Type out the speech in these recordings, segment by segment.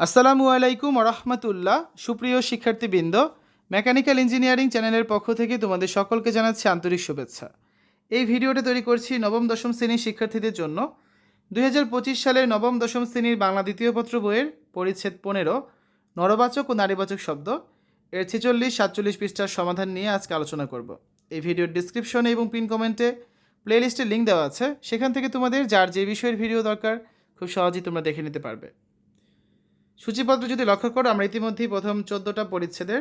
আসসালামু আলাইকুম রহমতুল্লাহ। সুপ্রিয় শিক্ষার্থীবৃন্দ, মেকানিক্যাল ইঞ্জিনিয়ারিং চ্যানেলের পক্ষ থেকে তোমাদের সকলকে জানাচ্ছি আন্তরিক শুভেচ্ছা। এই ভিডিওটা তৈরি করছি নবম দশম শ্রেণির শিক্ষার্থীদের জন্য। দু হাজার পঁচিশ সালের নবম দশম শ্রেণির বাংলা দ্বিতীয় পত্র বইয়ের পরিচ্ছেদ পনেরো, নরবাচক ও নারীবাচক শব্দ। এর ছেচল্লিশ, সাতচল্লিশ পৃষ্ঠার সমাধান নিয়ে আজকে আলোচনা করব। এই ভিডিওর ডিসক্রিপশনে এবং পিন কমেন্টে প্লেলিস্টের লিঙ্ক দেওয়া আছে। সেখান থেকে তোমাদের যার যে বিষয়ের ভিডিও দরকার, খুব সহজেই তোমরা দেখে নিতে পারবে। সূচিপত্র যদি লক্ষ্য করো, আমরা ইতিমধ্যেই প্রথম চোদ্দোটা পরিচ্ছেদের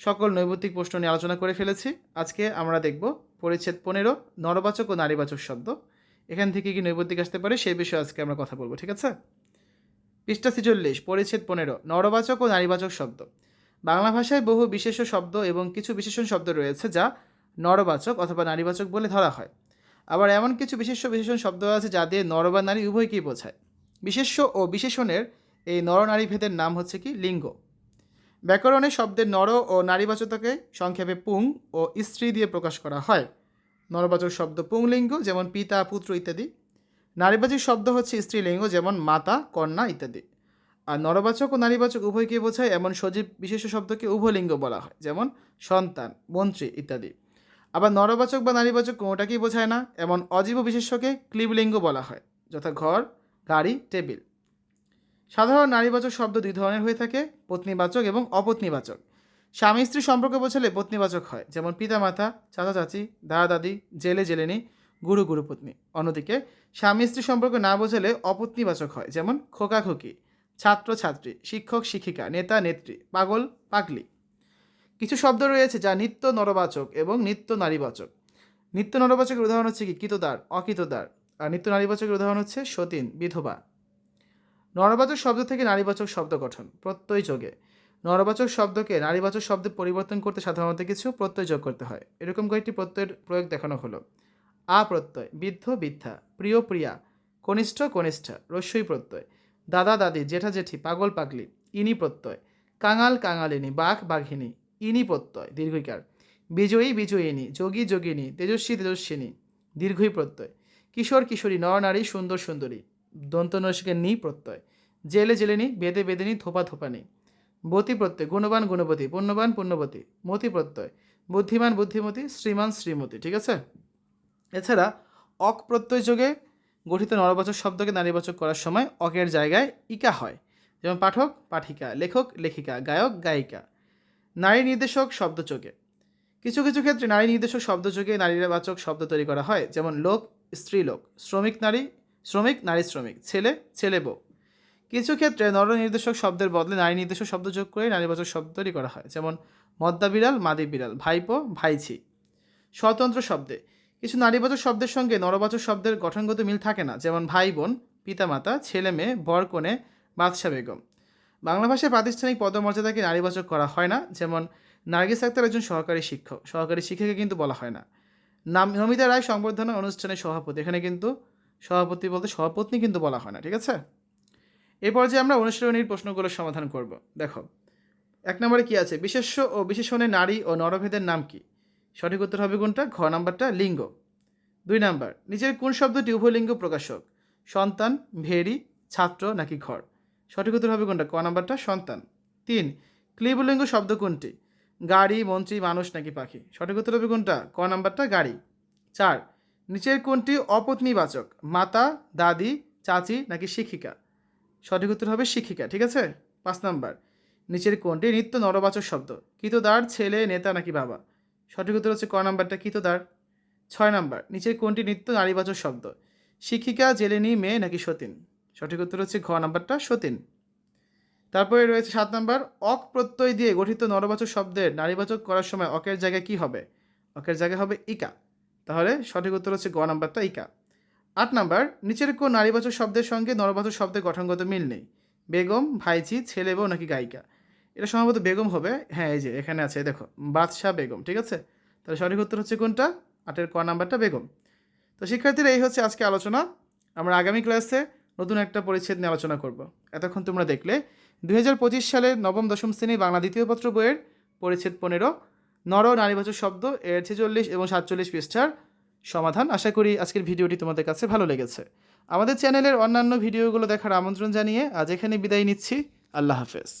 সকল নৈবতিক প্রশ্ন নিয়ে আলোচনা করে ফেলেছি। আজকে আমরা দেখব পরিচ্ছেদ পনেরো, নরবাচক ও নারীবাচক শব্দ। এখান থেকে কি নৈবতিক আসতে পারে সেই বিষয়ে আজকে আমরা কথা বলব, ঠিক আছে? পৃষ্ঠা ছিচল্লিশ, পরিচ্ছেদ পনেরো, নরবাচক ও নারীবাচক শব্দ। বাংলা ভাষায় বহু বিশেষ শব্দ এবং কিছু বিশেষণ শব্দ রয়েছে যা নরবাচক অথবা নারীবাচক বলে ধরা হয়। আবার এমন কিছু বিশেষ বিশেষণ শব্দ আছে যা দিয়ে নর বা নারী উভয়কেই বোঝায়। বিশেষ্য ও বিশেষণের এই নরনারী ভেদের নাম হচ্ছে কি? লিঙ্গ। ব্যাকরণে শব্দের নর ও নারীবাচককে সংক্ষেপে পুং ও স্ত্রী দিয়ে প্রকাশ করা হয়। নরবাচক শব্দ পুংলিঙ্গ, যেমন পিতা, পুত্র ইত্যাদি। নারীবাচক শব্দ হচ্ছে স্ত্রীলিঙ্গ, যেমন মাতা, কন্যা ইত্যাদি। আর নরবাচক ও নারীবাচক উভয়কে বোঝায়? এমন সজীব বিশেষ শব্দকে উভলিঙ্গ বলা হয়, যেমন সন্তান, মন্ত্রী ইত্যাদি। আবার নরবাচক বা নারীবাচক কোনোটাকেই বোঝায় না, এমন অজীব বিশেষ্যকে ক্লিবলিঙ্গ বলা হয়, যথা ঘর, গাড়ি, টেবিল। সাধারণ নারীবাচক শব্দ দুই ধরনের হয়ে থাকে, পত্নীবাচক এবং অপত্নীবাচক। স্বামী স্ত্রী সম্পর্ক বোঝালে পত্নীবাচক হয়, যেমন পিতামাতা চাচা চাচি দাদা দাদি জেলে জেলেনি গুরু গুরুপত্নী অন্যদিকে, স্বামী স্ত্রী সম্পর্ক না বোঝালে অপত্নীবাচক হয়, যেমন খোকা খোকি ছাত্র ছাত্রী শিক্ষক, শিক্ষিকা, নেতা, নেত্রী, পাগল, পাগলি। কিছু শব্দ রয়েছে যা নিত্য নরবাচক এবং নিত্য নারীবাচক। নিত্য নরবাচকের উদাহরণ হচ্ছে কি? কিতদার, অকিতদার। আর নিত্য নারীবাচকের উদাহরণ হচ্ছে সতীন, বিধবা। নরবাচক শব্দ থেকে নারীবাচক শব্দ গঠন, প্রত্যয় যোগে। নরবাচক শব্দকে নারীবাচক শব্দে পরিবর্তন করতে সাধারণত কিছু প্রত্যয় যোগ করতে হয়। এরকম কয়েকটি প্রত্যয়ের প্রয়োগ দেখানো হলো। আ প্রত্যয় বৃদ্ধ, বৃদ্ধা, প্রিয়, প্রিয়া, কনিষ্ঠ, কনিষ্ঠা, রস্যই প্রত্যয়, দাদা, দাদি, জেঠা, জেঠি, পাগল, পাগলি, ইনি প্রত্যয়, কাঙাল, কাঙালিনী, বাঘ, বাঘিনী, ইনি প্রত্যয়, দীর্ঘইকার, বিজয়ী, বিজয়িনী, যোগী, যোগিনী, তেজস্বী, তেজস্বিনী, দীর্ঘই প্রত্যয়, কিশোর, কিশোরী নরনারী সুন্দর, সুন্দরী দন্তনস্যের নি প্রত্যয়। জেলে জেলে নি, বেদে বেদেনি থোপা থোপানি বতি প্রত্যয়, গুণবান গুণবতী, পুণ্যবান পুণ্যবতী, মতি প্রত্যয়, বুদ্ধিমান বুদ্ধিমতী, শ্রীমান শ্রীমতী, ঠিক আছে? এছাড়া অক প্রত্যয় যোগে গঠিত নরবাচক শব্দকে নারীবাচক করার সময় অকের জায়গায় ইকা হয়। যেমন পাঠক, পাঠিকা, লেখক, লেখিকা, গায়ক, গায়িকা। নারী নির্দেশক শব্দযোগে কিছু কিছু ক্ষেত্রে নারী নির্দেশক শব্দযোগে নারীবাচক শব্দ তৈরি করা হয়, যেমন লোক, স্ত্রীলোক। শ্রমিক নারী শ্রমিক, নারী শ্রমিক, ছেলে ছেলে বউ। কিছু ক্ষেত্রে নর নির্দেশক শব্দের বদলে নারী নির্দেশক শব্দ যোগ করে নারীবাচক শব্দ তৈরি করা হয়, যেমন মদ্দা বিড়াল, মাদি বিড়াল, ভাইপো, ভাইঝি। স্বতন্ত্র শব্দে। কিছু নারীবাচক শব্দের সঙ্গে নরবাচক শব্দের গঠনগত মিল থাকে না, যেমন ভাই বোন পিতামাতা, ছেলে মেয়ে বর কনে বাদশা বেগম। বাংলা ভাষায় প্রাতিষ্ঠানিক পদমর্যাদাকে নারীবাচক করা হয় না, যেমন নার্গিস আক্তার একজন সহকারী শিক্ষক। সহকারী শিক্ষিকা কিন্তু বলা হয় না। নাম, নমিতা রায় সংবর্ধনা অনুষ্ঠানের সভাপতি। এখানে কিন্তু সভাপতি বলতে সভাপত্নী কিন্তু বলা হয় না, ঠিক আছে? এই পর্যায়ে আমরা অনুশীলনীর প্রশ্নগুলোর সমাধান করব। দেখো, এক নম্বরে কি আছে? বিশেষ্য ও বিশেষণে নারী ও নরভেদের নাম কি? সঠিক উত্তর হবে কোনটা? ঘ নাম্বারটা লিঙ্গ। দুই নাম্বার নিচের কোন শব্দটি উভয়লিঙ্গ প্রকাশক? সন্তান ভেরি ছাত্র নাকি ঘর? সঠিক উত্তর হবে কোনটা? ক নাম্বারটা? সন্তান। তিন, ক্লিবলিঙ্গ শব্দ কোনটি? গাড়ি, মন্ত্রী, মানুষ নাকি পাখি? সঠিক উত্তর হবে কোনটা? ক নাম্বারটা? গাড়ি। চার নিচের কোনটি অপত্নীবাচক? মাতা, দাদি, চাচি নাকি শিক্ষিকা? সঠিক উত্তর হবে শিক্ষিকা, ঠিক আছে? পাঁচ নাম্বার। নিচের কোনটি নিত্য নরবাচক শব্দ? কিতদার ছেলে, নেতা নাকি বাবা? সঠিক উত্তর হচ্ছে ক নাম্বারটা কিতদার ছয় নাম্বার। নিচের কোনটি নিত্য নারীবাচক শব্দ? শিক্ষিকা, জেলেনি, মেয়ে নাকি সতীন? সঠিক উত্তর হচ্ছে ঘ নাম্বারটা, সতীন। তারপরে রয়েছে সাত নাম্বার। অক প্রত্যয় দিয়ে গঠিত নরবাচক শব্দের নারীবাচক করার সময় অকের জায়গায় কি হবে? অকের জায়গায় হবে ইকা। তাহলে সঠিক উত্তর হচ্ছে গ নাম্বারটা ইকা। আট নাম্বার, নিচের কোন নারীবাচক শব্দের সঙ্গে নরবাচক শব্দের গঠনগত মিল নেই। বেগম, ভাইঝি, ছেলে বউ নাকি গায়িকা। এটা সম্ভবত বেগম হবে। হ্যাঁ এই যে এখানে আছে, দেখো, বাদশাহ বেগম, ঠিক আছে? তাহলে সঠিক উত্তর হচ্ছে কোনটা? আটের ক নাম্বারটা বেগম। তো শিক্ষার্থীরা, এই হচ্ছে আজকে আলোচনা। আমরা আগামী ক্লাসে নতুন একটা পরিচ্ছেদ নিয়ে আলোচনা করব। এতক্ষণ তোমরা দেখলে, দুই হাজার পঁচিশ সালের নবম দশম শ্রেণি বাংলা দ্বিতীয় পত্র বইয়ের পরিচ্ছেদ পনেরো নর নারীবাচক শব্দ এর ছেচল্লিশ এবং সাতচল্লিশ পৃষ্ঠার সমাধান। আশা করি আজকের ভিডিওটি তোমাদের কাছে ভালো লেগেছে। আমাদের চ্যানেলের অন্যান্য ভিডিওগুলো দেখার আমন্ত্রণ জানিয়ে আজ এখানে বিদায় নিচ্ছি। আল্লাহ হাফেজ।